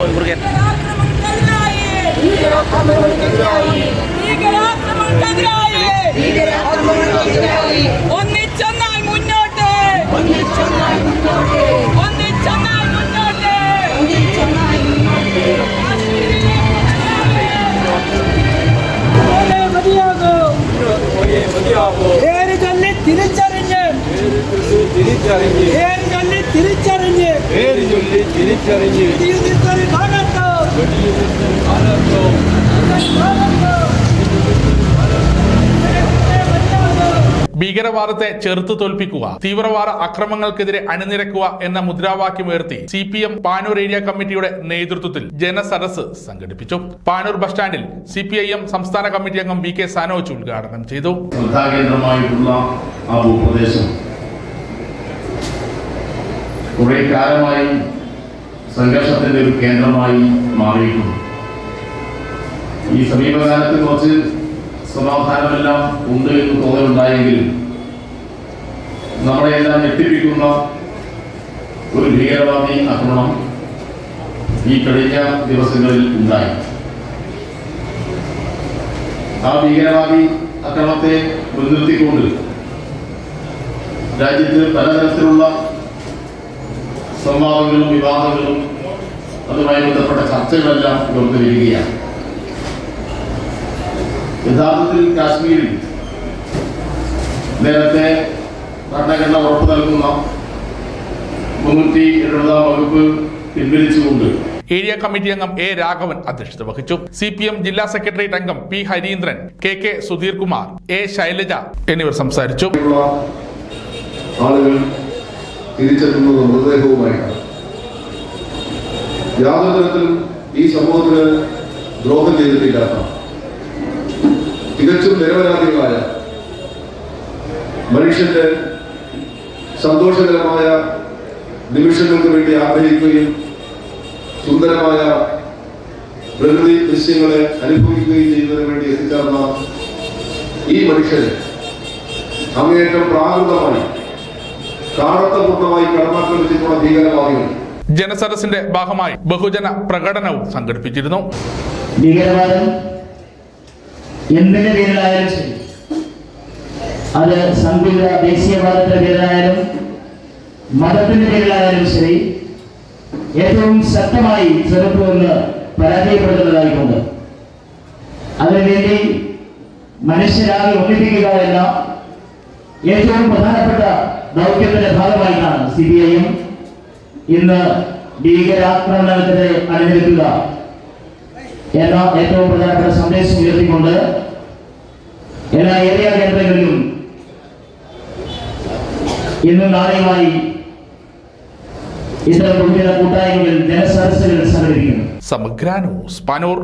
മുരുകൻ ഒന്നിച്ചൊന്നായി മുന്നോട്ട് ഒന്നിച്ചൊന്നായി മുന്നോട്ട് പോലെ മതിയാകൂ. പേര് ചൊല്ലി തിരിച്ചറിഞ്ഞ് പേര് ചൊല്ലി തിരിച്ചറിഞ്ഞ് പേര് ചൊല്ലി തിരിച്ചറിഞ്ഞ് ഭീകരവാദത്തെ ചെറുത്തു തോൽപ്പിക്കുക തീവ്രവാദ അക്രമങ്ങൾക്കെതിരെ അണിനിരക്കുക എന്ന മുദ്രാവാക്യം ഉയർത്തി C P M Panoor area കമ്മിറ്റിയുടെ നേതൃത്വത്തിൽ ജനസദസ് സംഘടിപ്പിച്ചു. പാനൂർ ബസ് സ്റ്റാൻഡിൽ സി പി ഐ എം സംസ്ഥാന കമ്മിറ്റി അംഗം വി കെ സാനോജ് ഉദ്ഘാടനം ചെയ്തു. ശ്രദ്ധാകേന്ദ്രമായിട്ടുള്ള ആ ഭൂപ്രദേശം കുറെ കാലമായി സംഘർഷത്തിന്റെ ഒരു കേന്ദ്രമായി മാറിയിട്ടുണ്ട് ഈ സമീപകാലത്ത് കുറച്ച് സമാധാനമെല്ലാം ഉണ്ട് എന്ന് തോന്നലുണ്ടായെങ്കിലും നമ്മളെ എല്ലാം ഞെട്ടിപ്പിക്കുന്ന ഒരു ഭീകരവാദി ആക്രമണം ഈ കഴിഞ്ഞ ദിവസങ്ങളിൽ ഉണ്ടായി. ആ ഭീകരവാദി ആക്രമണത്തെ മുൻനിർത്തിക്കൊണ്ട് രാജ്യത്ത് പലതരത്തിലുള്ള സംവാദങ്ങളും വിവാദങ്ങളും അതുമായി ബന്ധപ്പെട്ട ചർച്ചകളെല്ലാം ഉയർന്നു വരികയാണ് യഥാർത്ഥത്തിൽ കാശ്മീരിൽ നേരത്തെ ഭരണഘടന ഉറപ്പു നൽകുന്ന മുന്നൂറ്റി എഴുപതാം വകുപ്പ് പിൻവലിച്ചുകൊണ്ട് ഏരിയ കമ്മിറ്റി അംഗം എ രാഘവൻ അധ്യക്ഷത വഹിച്ചു. സി പി എം ജില്ലാ സെക്രട്ടേറിയറ്റ് അംഗം P Harindran K K Sudheer Kumar A Shailaja എന്നിവർ സംസാരിച്ചു. ആളുകൾ തിരിച്ചെത്തുന്നത് മൃതദേഹവുമായിട്ടാണ് യാതൊരു തരത്തിലും ഈ സമൂഹത്തിന് ദ്രോഹം ചെയ്തിട്ടില്ലാത്ത തികച്ചും നിരപരാധികളായ മനുഷ്യന്റെ സന്തോഷകരമായ നിമിഷങ്ങൾക്ക് വേണ്ടി ആഗ്രഹിക്കുകയും സുന്ദരമായ പ്രകൃതി ദൃശ്യങ്ങളെ അനുഭവിക്കുകയും ചെയ്യുന്നതിന് വേണ്ടി എത്തിച്ചേർന്ന ഈ മനുഷ്യന് അങ്ങേയറ്റം പ്രാകൃതമായി കാടത്തപൂർണമായി കടന്നാക്രമിച്ചിട്ടുള്ള ഭീകരവാദികൾ. ജനസദസ്സിന്റെ ഭാഗമായി ബഹുജന പ്രകടനവും സംഘടിപ്പിച്ചിരുന്നു. ഭീകരവാദം എന്തിന്റെ പേരിലായാലും ശരി. അത് സങ്കുചിത ദേശീയവാദത്തിന്റെ പേരിലായാലും മതത്തിന്റെ പേരിലായാലും ശരി. ഏറ്റവും ശക്തമായി ചെറുപ്പമെന്ന് പരാജയപ്പെടുത്തുന്നതായിട്ടുണ്ട് അതിനുവേണ്ടി മനുഷ്യരാകെ ഒന്നിപ്പിക്കുക എന്ന ഏറ്റവും പ്രധാനപ്പെട്ട ദൗത്യത്തിന്റെ ഭാഗമായിട്ടാണ് സി ബി ഐ ഇന്ന് ഭീകരാക്രമണത്തിനെ അനുവദിക്കുക എന്ന ഏറ്റവും പ്രധാനപ്പെട്ട സന്ദേശം ഉയർത്തിക്കൊണ്ട് എല്ലാ ഏരിയ കേന്ദ്രങ്ങളിലും ഇന്നും നാളെയുമായി ഇത്തരം കൂട്ടായ്മകൾ ജനസദസ്സുകൾ സംഘടിപ്പിക്കുന്നു. സമഗ്ര ന്യൂസ്